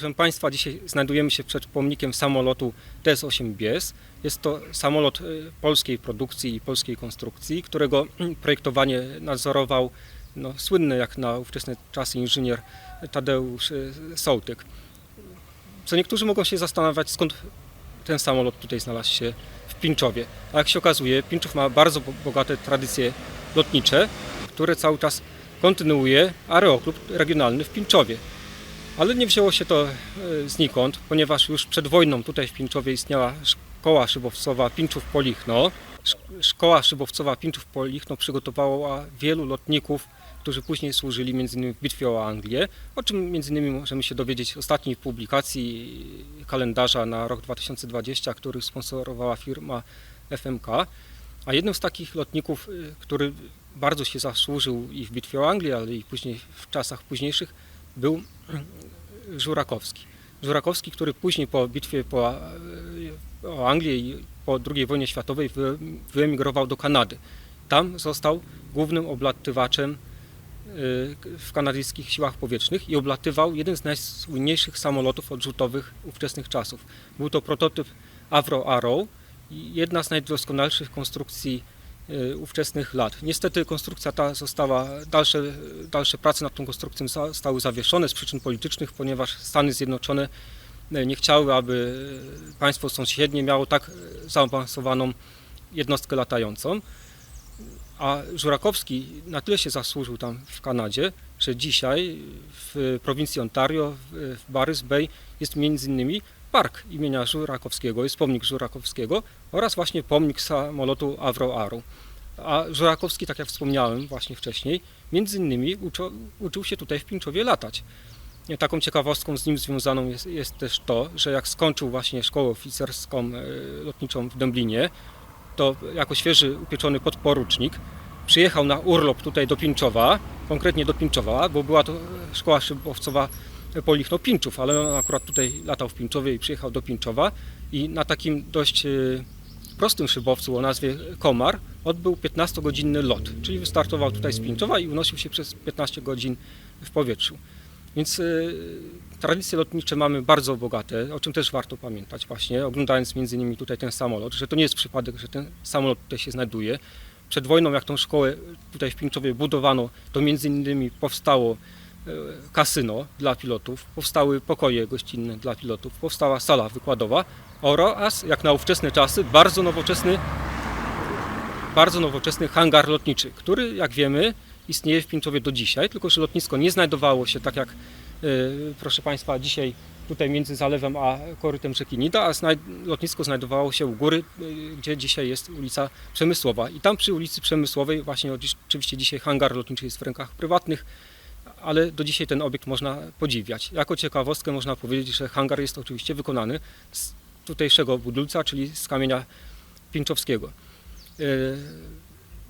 Proszę Państwa, dzisiaj znajdujemy się przed pomnikiem samolotu TS-8 Bies. Jest to samolot y, polskiej produkcji i polskiej konstrukcji, którego projektowanie nadzorował no, słynny jak na ówczesne czasy inżynier Tadeusz y, Sołtyk. Co niektórzy mogą się zastanawiać, skąd ten samolot tutaj znalazł się w Pińczowie. A jak się okazuje, Pińczów ma bardzo bo- bogate tradycje lotnicze, które cały czas kontynuuje Aeroklub Regionalny w Pińczowie. Ale nie wzięło się to e, znikąd, ponieważ już przed wojną tutaj w Pińczowie istniała szkoła szybowcowa Pińczów-Polichno. Sz- Szkoła szybowcowa Pińczów-Polichno przygotowała wielu lotników, którzy później służyli m.in. w bitwie o Anglię, o czym m.in. możemy się dowiedzieć z ostatniej publikacji kalendarza na rok 2020, który sponsorowała firma FMK. A jednym z takich lotników, y, który bardzo się zasłużył i w bitwie o Anglię, ale i później w czasach późniejszych, był Żurakowski. Żurakowski, który później po bitwie po, e, o Anglię i po II wojnie światowej wy- wyemigrował do Kanady. Tam został głównym oblatywaczem e, w kanadyjskich siłach powietrznych i oblatywał jeden z najsłynniejszych samolotów odrzutowych ówczesnych czasów. Był to prototyp Avro Arrow jedna z najdoskonalszych konstrukcji ówczesnych lat. Niestety konstrukcja ta została, dalsze, dalsze prace nad tą konstrukcją zostały zawieszone z przyczyn politycznych, ponieważ Stany Zjednoczone e, nie chciały, aby państwo sąsiednie miało tak e, zaawansowaną jednostkę latającą. A Żurakowski na tyle się zasłużył tam w Kanadzie, że dzisiaj w prowincji Ontario, w Barys Bay jest między innymi park imienia Żurakowskiego, jest pomnik Żurakowskiego oraz właśnie pomnik samolotu Avro Arrow. A Żurakowski, tak jak wspomniałem właśnie wcześniej, między innymi uczył, uczył się tutaj w Pińczowie latać. I Taką ciekawostką z nim związaną jest, jest też to, że jak skończył właśnie szkołę oficerską e, lotniczą w Dęblinie, to jako świeży upieczony podporucznik przyjechał na urlop tutaj do Pińczowa, konkretnie do Pińczowa, bo była to szkoła szybowcowa Polichno Pińczów, ale on akurat tutaj latał w Pińczowie i przyjechał do Pińczowa i na takim dość e, prostym szybowcu o nazwie Komar odbył 15-godzinny lot, czyli wystartował tutaj z Pińczowa i unosił się przez 15 godzin w powietrzu. Więc y, tradycje lotnicze mamy bardzo bogate, o czym też warto pamiętać właśnie, oglądając między innymi tutaj ten samolot, że to nie jest przypadek, że ten samolot tutaj się znajduje. Przed wojną, jak tą szkołę tutaj w Pińczowie budowano, to między innymi powstało kasyno dla pilotów, powstały pokoje gościnne dla pilotów, powstała sala wykładowa oraz, jak na ówczesne czasy, bardzo nowoczesny, bardzo nowoczesny hangar lotniczy, który, jak wiemy, istnieje w Pińczowie do dzisiaj, tylko że lotnisko nie znajdowało się tak jak, e, proszę Państwa, dzisiaj tutaj między zalewem a korytem rzeki Nida, a lotnisko znajdowało się u góry, e, gdzie dzisiaj jest ulica Przemysłowa. I tam przy ulicy Przemysłowej właśnie oczywiście dzisiaj hangar lotniczy jest w rękach prywatnych, ale do dzisiaj ten obiekt można podziwiać. Jako ciekawostkę można powiedzieć, że hangar jest oczywiście wykonany z tutejszego budulca, czyli z kamienia pińczowskiego. E,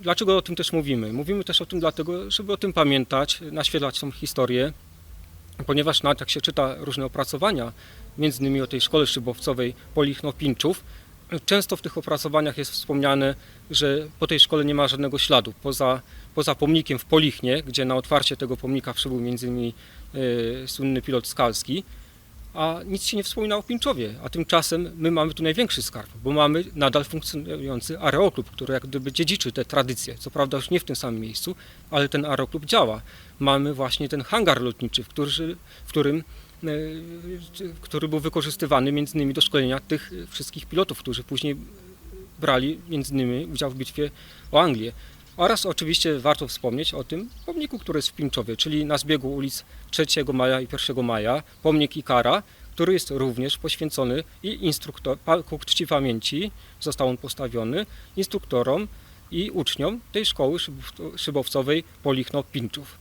Dlaczego o tym też mówimy? Mówimy też o tym dlatego, żeby o tym pamiętać, naświetlać tą historię, ponieważ nawet jak się czyta różne opracowania, między innymi o tej szkole szybowcowej Polichno-Pinczów, często w tych opracowaniach jest wspomniane, że po tej szkole nie ma żadnego śladu, poza, poza pomnikiem w Polichnie, gdzie na otwarcie tego pomnika przybył innymi e, słynny pilot Skalski, a nic się nie wspomina o Pińczowie, a tymczasem my mamy tu największy skarb, bo mamy nadal funkcjonujący aeroklub, który jak gdyby dziedziczy te tradycje. Co prawda już nie w tym samym miejscu, ale ten aeroklub działa. Mamy właśnie ten hangar lotniczy, w, który, w którym e, który był wykorzystywany między innymi do szkolenia tych wszystkich pilotów, którzy później brali między innymi udział w bitwie o Anglię. Oraz oczywiście warto wspomnieć o tym pomniku, który jest w Pińczowie, czyli na zbiegu ulic 3 Maja i 1 Maja, pomnik Ikara, który jest również poświęcony i instruktor, ku czci pamięci został on postawiony instruktorom i uczniom tej szkoły szybow- szybowcowej Polichno Pinczów.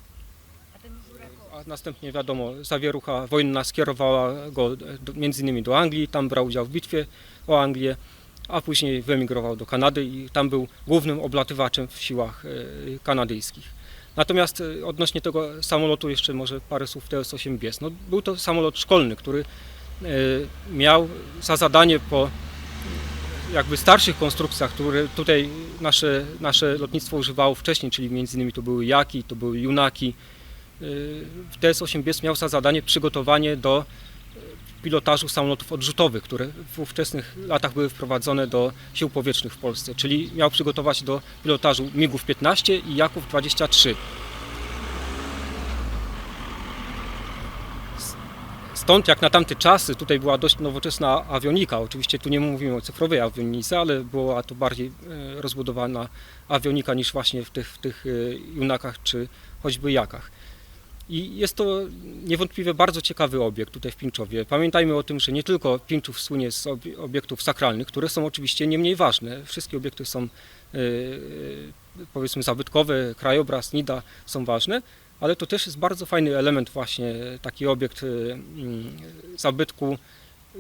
A następnie wiadomo, zawierucha wojenna skierowała go między innymi do Anglii, tam brał udział w bitwie o Anglię, a później wyemigrował do Kanady i tam był głównym oblatywaczem w siłach e, kanadyjskich. Natomiast e, odnośnie tego samolotu jeszcze może parę słów TS-8 Bies. No, był to samolot szkolny, który e, miał za zadanie po jakby starszych konstrukcjach, które tutaj nasze, nasze lotnictwo używało wcześniej, czyli między innymi to były Jaki, to były Junaki. E, TS-8 Bies miał za zadanie przygotowanie do pilotażu samolotów odrzutowych, które w ówczesnych latach były wprowadzone do sił powietrznych w Polsce, czyli miał przygotować do pilotażu MiGów 15 i Jaków 23. Stąd jak na tamte czasy tutaj była dość nowoczesna awionika. Oczywiście tu nie mówimy o cyfrowej awionice, ale była to bardziej e, rozbudowana awionika niż właśnie w tych, w tych e, junakach czy choćby jakach. I jest to niewątpliwie bardzo ciekawy obiekt tutaj w Pińczowie. Pamiętajmy o tym, że nie tylko Pińczów słynie z obie- obiektów sakralnych, które są oczywiście nie mniej ważne. Wszystkie obiekty są e, powiedzmy zabytkowe, krajobraz, nida są ważne, ale to też jest bardzo fajny element właśnie, taki obiekt e, mm, zabytku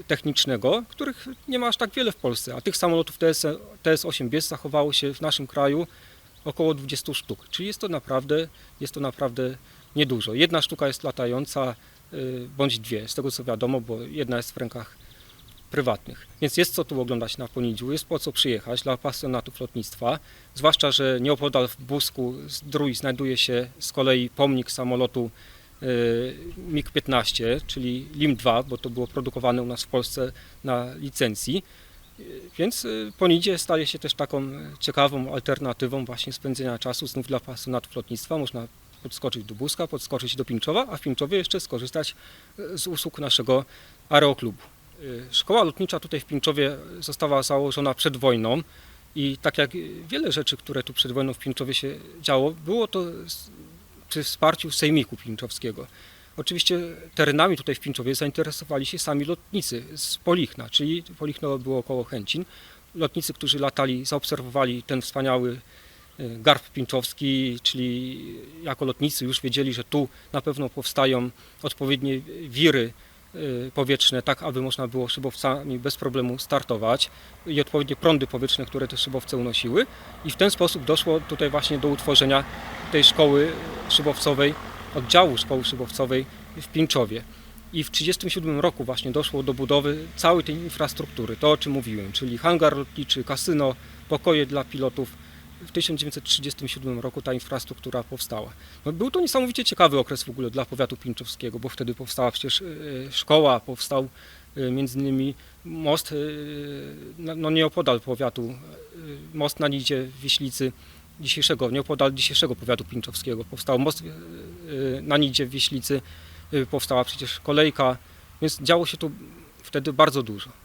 technicznego, których nie ma aż tak wiele w Polsce, a tych samolotów TS, TS-8B zachowało się w naszym kraju około 20 sztuk, czyli jest to naprawdę, jest to naprawdę niedużo. Jedna sztuka jest latająca, y, bądź dwie, z tego co wiadomo, bo jedna jest w rękach prywatnych. Więc jest co tu oglądać na Ponidziu, jest po co przyjechać dla pasjonatów lotnictwa, zwłaszcza, że nieopodal w Busku Zdrój znajduje się z kolei pomnik samolotu y, MiG-15, czyli LIM-2, bo to było produkowane u nas w Polsce na licencji. Więc y, Ponidzie staje się też taką ciekawą alternatywą właśnie spędzenia czasu znów dla pasjonatów lotnictwa. Można podskoczyć do Buska, podskoczyć do Pińczowa, a w Pińczowie jeszcze skorzystać y, z usług naszego aeroklubu. Y, Szkoła lotnicza tutaj w Pińczowie została założona przed wojną i tak jak wiele rzeczy, które tu przed wojną w Pińczowie się działo, było to przy wsparciu Sejmiku Pińczowskiego. Oczywiście terenami tutaj w Pińczowie zainteresowali się sami lotnicy z Polichna, czyli Polichno było około Chęcin. Lotnicy, którzy latali, zaobserwowali ten wspaniały garb pińczowski, czyli jako lotnicy już wiedzieli, że tu na pewno powstają odpowiednie wiry y, powietrzne, tak aby można było szybowcami bez problemu startować i odpowiednie prądy powietrzne, które te szybowce unosiły. I w ten sposób doszło tutaj właśnie do utworzenia tej szkoły szybowcowej, oddziału szkoły szybowcowej w Pińczowie. I w 1937 roku właśnie doszło do budowy całej tej infrastruktury, to o czym mówiłem, czyli hangar lotniczy, kasyno, pokoje dla pilotów. W 1937 roku ta infrastruktura powstała. No, był to niesamowicie ciekawy okres w ogóle dla powiatu pińczowskiego, bo wtedy powstała przecież e, szkoła, powstał e, między innymi most e, no, no nieopodal powiatu, most na Nidzie Wieślicy dzisiejszego, nieopodal dzisiejszego powiatu pińczowskiego. Powstał most na Nidzie Wieślicy, powstała przecież kolejka, więc działo się tu wtedy bardzo dużo.